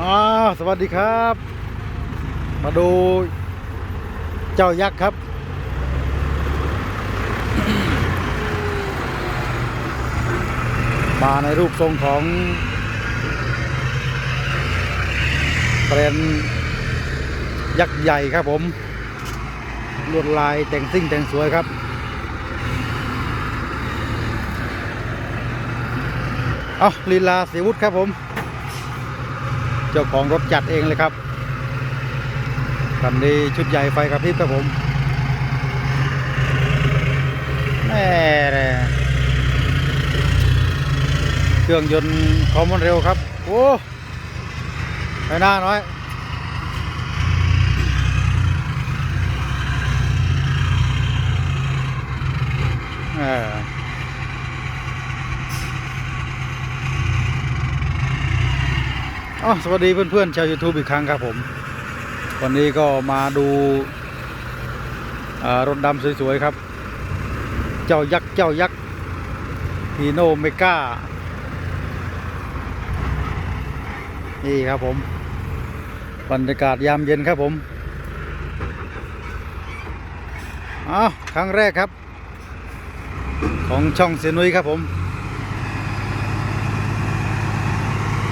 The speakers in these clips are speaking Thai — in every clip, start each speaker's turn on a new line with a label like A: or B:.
A: อ่าสวัสดีครับ มาดูเจ้ายักษ์ครับ มาในรูปทรงของแบรนยักษ์ใหญ่ครับผม ลวดลายแต่งซิ่งแต่งสวยครับเอาลีลาสีวุฒิครับผม เจ้าของรถจัดเองเลยครับคันนี้ชุดใหญ่ไฟกระพริบครับผมแม่เครื่องยนต์คอมมันเร็วครับ โอ้ไปหน้าน้อยเออ อ๋อสวัสดีเพื่อนๆชาว YouTube อีกครั้งครับผม วันนี้ก็มาดูารถดำสวยๆครับ เจ้ายักษ์เจ้ายักษ์ฮีโนเมกานี่ครับผม บรรยากาศยามเย็นครับผมอ้าวครั้งแรกครับ ของช่องเสนุยครับผม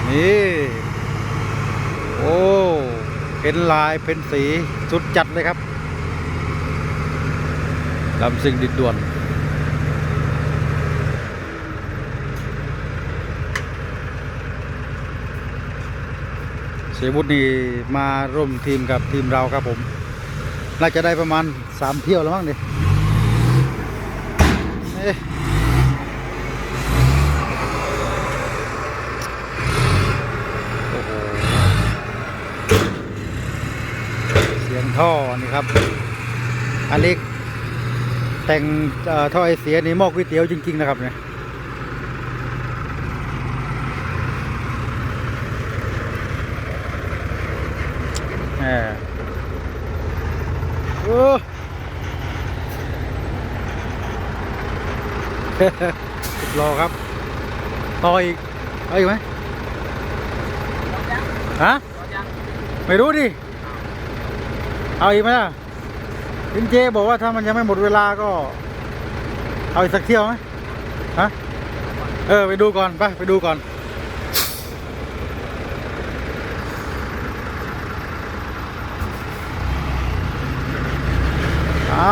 A: นี่ โอ้เป็นลายเป็นสีสุดจัดเลยครับลำสิ่งดิดด่วนเสียบุตรนี่มาร่วมทีมกับทีมเราครับผม น่าจะได้ประมาณสามเที่ยวแล้วมั้งดิเอ๊ะโอ้โห เสียง ท่อนี่ครับ อันนี้แต่งท่อไอเสียนี่หมอก๋วยเตี๋ยวจริง ๆ นะครับเนี่ยแหมโอ้รอครับต่ออีกเอาอีกไหมฮะไม่รู้ดิ เอาอีกไหมล่ะพินเจบอกว่าถ้ามันยังไม่หมดเวลาก็ เอาอีกสักเที่ยวไหมฮะเออ ไปดูก่อน ไป ไปดูก่อน เอา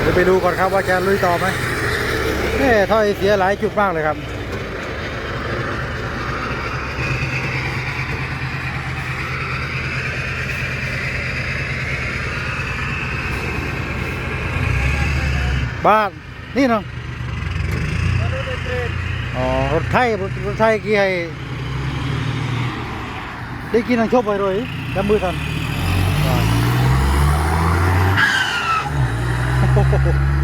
A: เดี๋ยวไปดูก่อนครับว่าจะลุยต่อไหมเอ้ถ้อยเสียหลายจุดมากเลยครับ บ้านนี่เนาะอ๋อรถไทยรถไทยกี่ให้ได้กินนังชบไปเลยจำมือทันโอ้โห